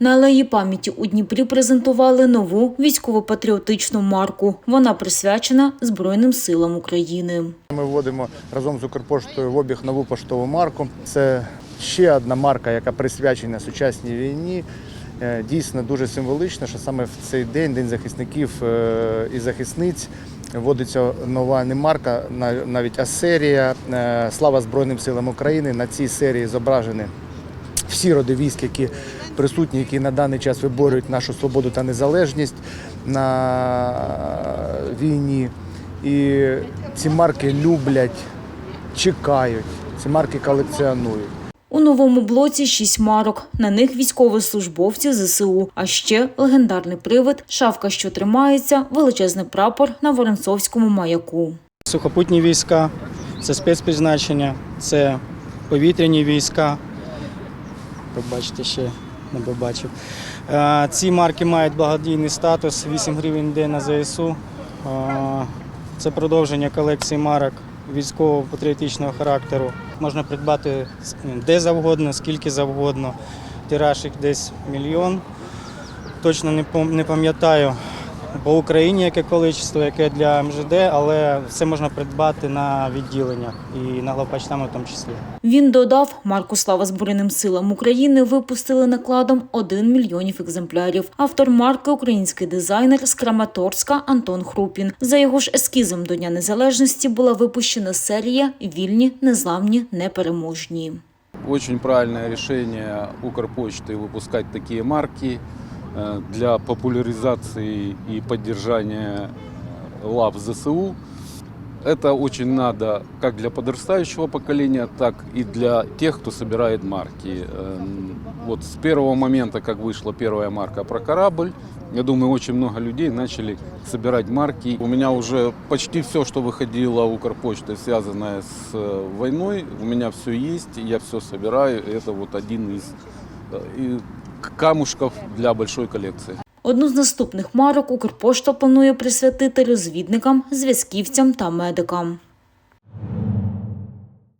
На алеї пам'яті у Дніпрі презентували нову військово-патріотичну марку. Вона присвячена Збройним силам України. Ми вводимо разом з Укрпоштою в обіг нову поштову марку. Це ще одна марка, яка присвячена сучасній війні. Е, Дійсно дуже символічно, що саме в цей день, День захисників е, і захисниць, вводиться нова не марка, на- навіть а серія е, Слава Збройним силам України. На цій серії зображені всі роди військ, які присутні, які на даний час виборюють нашу свободу та незалежність на війні. І ці марки люблять, чекають, ці марки колекціонують. У новому блоці шість марок. На них військовослужбовці ЗСУ. А ще легендарний привид, шавка, що тримається, величезний прапор на Воронцовському маяку. Сухопутні війська, це спецпризначення, це повітряні війська. Побачите, ще не побачив. Е, Ці марки мають благодійний статус 8 гривень день на ЗСУ. Е, Це продовження колекції марок військово-патріотичного характеру. Можна придбати де завгодно, скільки завгодно. Тираж їх десь мільйон. Точно не пам'ятаю по Україні яке количество, яке для МЖД, але все можна придбати на відділеннях і на главпочтами в тому числі. Він додав, марку «Слава Збройним силам України» випустили накладом 1 мільйонів екземплярів. Автор марки – український дизайнер з Краматорська Антон Хрупін. За його ж ескізом до Дня Незалежності була випущена серія «Вільні, незламні, непереможні». Очень правильное решение Укрпочты выпускать такие марки э, Для популяризации и поддержания э, лав ЗСУ. Это очень надо как для подрастающего поколения, так и для тех, кто собирает марки. Эм, Вот с первого момента, как вышла первая марка про корабль, я думаю, очень много людей начали собирать марки. У меня уже почти все, что выходило Укрпочтой, связанное с э, войной, у меня все есть, я все собираю. Это вот один из э, камушков для большой коллекции. Одну з наступних марок Укрпошта планує присвятити розвідникам, зв'язківцям та медикам.